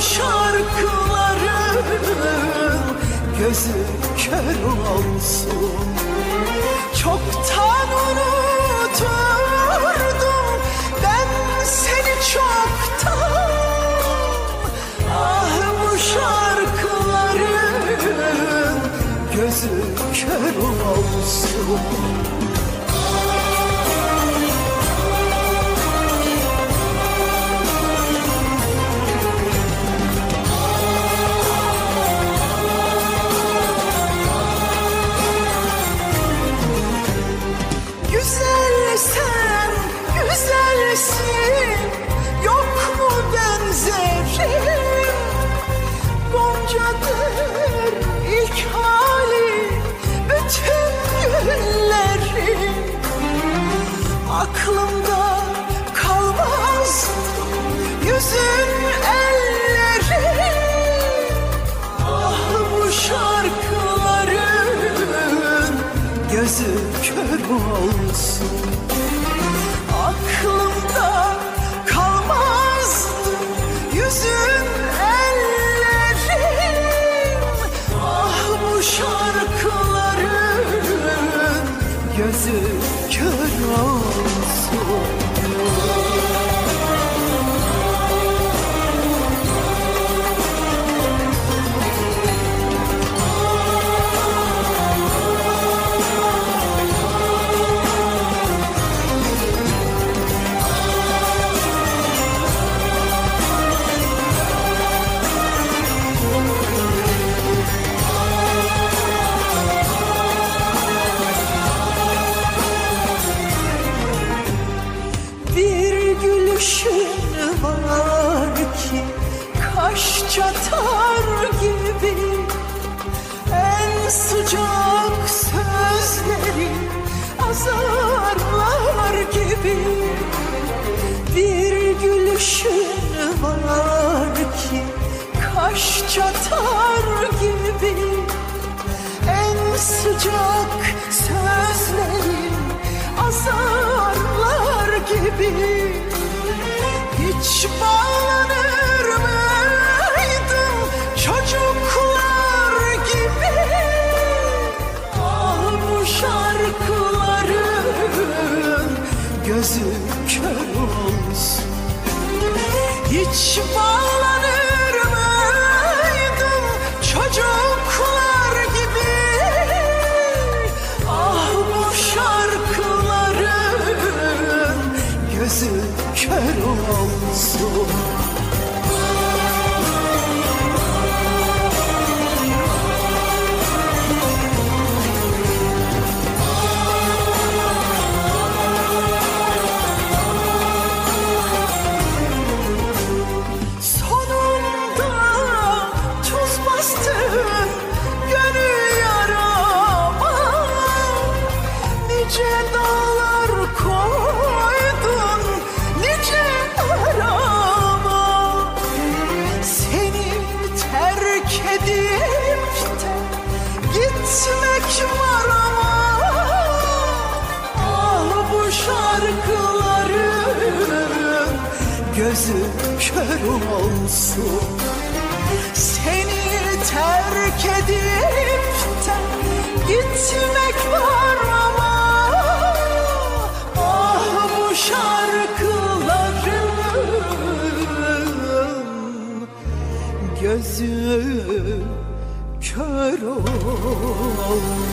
şarkıların gözü kör olsun. Çoktan unuturdum ben seni çoktan. Ah bu şarkıların gözü kör olsun. Sen, güzelsin Yok mu benzerin Goncadır ilk hali Bütün güllerin Aklımda kalmaz Yüzün ellerin Ah bu gözü kör olsun gözü kör olsun çatar gibi. En sıcak sözlerin azarlar gibi. Bir gülüşün var ki kaş çatar gibi. En sıcak 七宝 Nice koydun? Nice arama? Seni terk edip de gitmek var ama. Bu şarkıların gözü kör Seni terk edip de gitmek var kör olsun